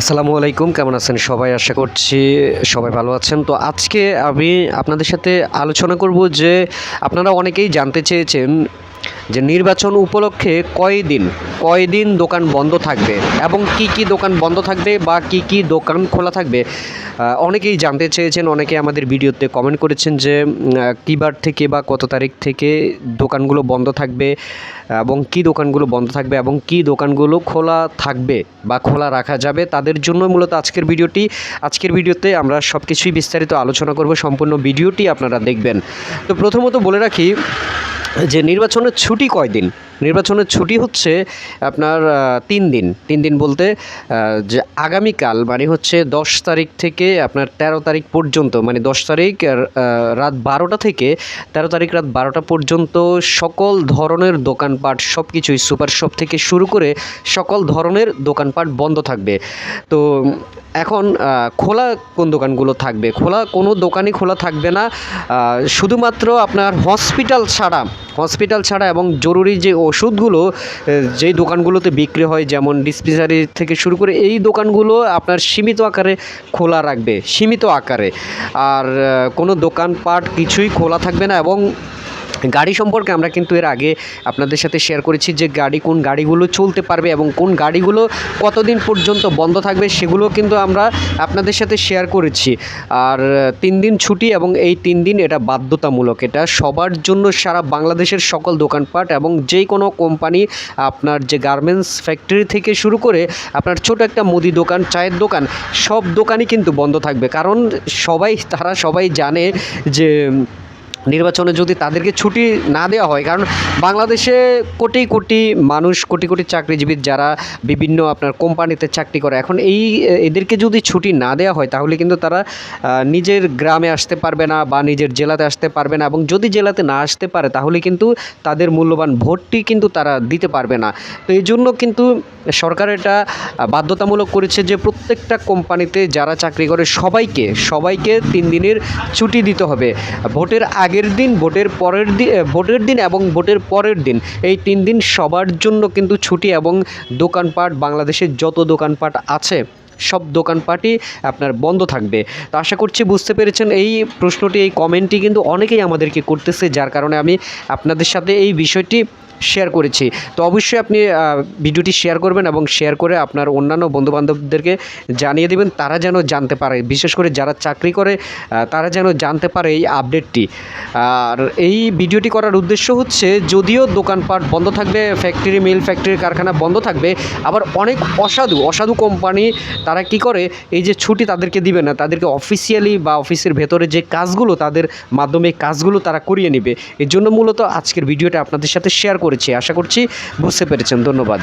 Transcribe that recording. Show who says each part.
Speaker 1: আসসালামু আলাইকুম, কেমন আছেন সবাই? আশা করছি সবাই ভালো আছেন। তো আজকে আমি আপনাদের সাথে আলোচনা করব যে আপনারা অনেকেই জানতে চেয়েছেন যে নির্বাচন উপলক্ষে কয়দিন কয়দিন দোকান বন্ধ থাকবে এবং কি কি দোকান বন্ধ থাকবে বা কি কি দোকান খোলা থাকবে অনেকেই জানতে চেয়েছেন অনেকে আমাদের ভিডিওতে কমেন্ট করেছেন যে উম, আহ, কী বার থেকে বা কত তারিখ থেকে দোকানগুলো বন্ধ থাকবে এবং কি দোকানগুলো বন্ধ থাকবে এবং কি দোকানগুলো খোলা থাকবে বা খোলা রাখা যাবে তাদের জন্য মূলত আজকের ভিডিওটি। আজকের ভিডিওতে আমরা সব কিছুই বিস্তারিত আলোচনা করব সম্পূর্ণ ভিডিওটি আপনারা দেখবেন। তো প্রথমত বলে রাখি যে নির্বাচনের ছুটি কয়দিন? নির্বাচনের ছুটি হচ্ছে আপনার তিন দিন। তিন দিন বলতে যে আগামীকাল মানে হচ্ছে দশ তারিখ থেকে আপনার তেরো তারিখ পর্যন্ত মানে দশ তারিখ রাত বারোটা থেকে তেরো তারিখ রাত বারোটা পর্যন্ত সকল ধরনের দোকানপাট সব কিছুই সুপার শপ থেকে শুরু করে সকল ধরনের দোকানপাট বন্ধ থাকবে। তো এখন খোলা কোন দোকানগুলো থাকবে? খোলা কোনো দোকানই খোলা থাকবে না। শুধুমাত্র আপনার হসপিটাল ছাড়া হসপিটাল ছাড়া এবং জরুরি যে ওষুধগুলো যেই দোকানগুলোতে বিক্রি হয়, যেমন ডিসপেন্সারি থেকে শুরু করে এই দোকানগুলো আপনার সীমিত আকারে খোলা রাখবে, সীমিত আকারে। আর কোনো দোকানপাট কিছুই খোলা থাকবে না এবং গাড়ি সম্পর্কে আমরা কিন্তু এর আগে আপনাদের সাথে শেয়ার করেছি যে গাড়ি কোন গাড়িগুলো চলতে পারবে এবং কোন গাড়িগুলো কতদিন পর্যন্ত বন্ধ থাকবে সেগুলো কিন্তু আমরা আপনাদের সাথে শেয়ার করেছি। আর তিন দিন ছুটি এবং এই তিন দিন এটা বাধ্যতামূলক। এটা সবার জন্য সারা বাংলাদেশের সকল দোকানপাট এবং যে কোনো কোম্পানি আপনার যে গার্মেন্টস ফ্যাক্টরি থেকে শুরু করে আপনার ছোট একটা মুদি দোকান, চায়ের দোকান, সব দোকানই কিন্তু বন্ধ থাকবে। কারণ সবাই, তারা সবাই জানে যে নির্বাচনে যদি তাদেরকে ছুটি না দেওয়া হয়, কারণ বাংলাদেশে কোটি কোটি মানুষ, কোটি কোটি চাকরিজীবী যারা বিভিন্ন আপনার কোম্পানিতে চাকরি করে, এখন এই, এদেরকে যদি ছুটি না দেওয়া হয়, তাহলে কিন্তু তারা নিজের গ্রামে আসতে পারবে না বা নিজের জেলাতে আসতে পারবে না এবং যদি জেলাতে না আসতে পারে, তাহলে কিন্তু তাদের মূল্যবান ভোটটি কিন্তু তারা দিতে পারবে না। তো এই জন্য কিন্তু সরকার এটা বাধ্যতামূলক করেছে যে প্রত্যেকটা কোম্পানিতে যারা চাকরি করে সবাইকে সবাইকে তিন দিনের ছুটি দিতে হবে। ভোটের আগের দিন, ভোটের পরের দিন ভোটের দিন এবং ভোটের পরের দিন। এই তিন দিন সবার জন্য কিন্তু ছুটি এবং দোকানপাট, বাংলাদেশের যত দোকানপাট আছে, সব দোকানপাটই আপনার বন্ধ থাকবে। তো আশা করছি বুঝতে পেরেছেন এই প্রশ্নটি, এই কমেন্টটি কিন্তু অনেকেই আমাদেরকে করতেছে, যার কারণে আমি আপনাদের সাথে এই বিষয়টি শেয়ার করেছি। তো অবশ্যই আপনি ভিডিওটি শেয়ার করবেন এবং শেয়ার করে আপনার অন্যান্য বন্ধুবান্ধবদেরকে জানিয়ে দেবেন, তারা যেন জানতে পারে। বিশেষ করে যারা চাকরি করে তারা যেন জানতে পারে এই আপডেটটি আর এই ভিডিওটি করার উদ্দেশ্য হচ্ছে, যদিও দোকানপাট বন্ধ থাকবে ফ্যাক্টরি মিল ফ্যাক্টরি কারখানা বন্ধ থাকবে, আবার অনেক অসাধু অসাধু কোম্পানি তারা কি করে, এই যে ছুটি তাদেরকে দিবে না, তাদেরকে অফিসিয়ালি বা অফিসের ভেতরে যে কাজগুলো, তাদের মাধ্যমে কাজগুলো তারা করিয়ে নেবে। এর জন্য মূলত আজকের ভিডিওটা আপনাদের সাথে শেয়ার করেছি আশা করছি বুঝতে পেরেছেন ধন্যবাদ।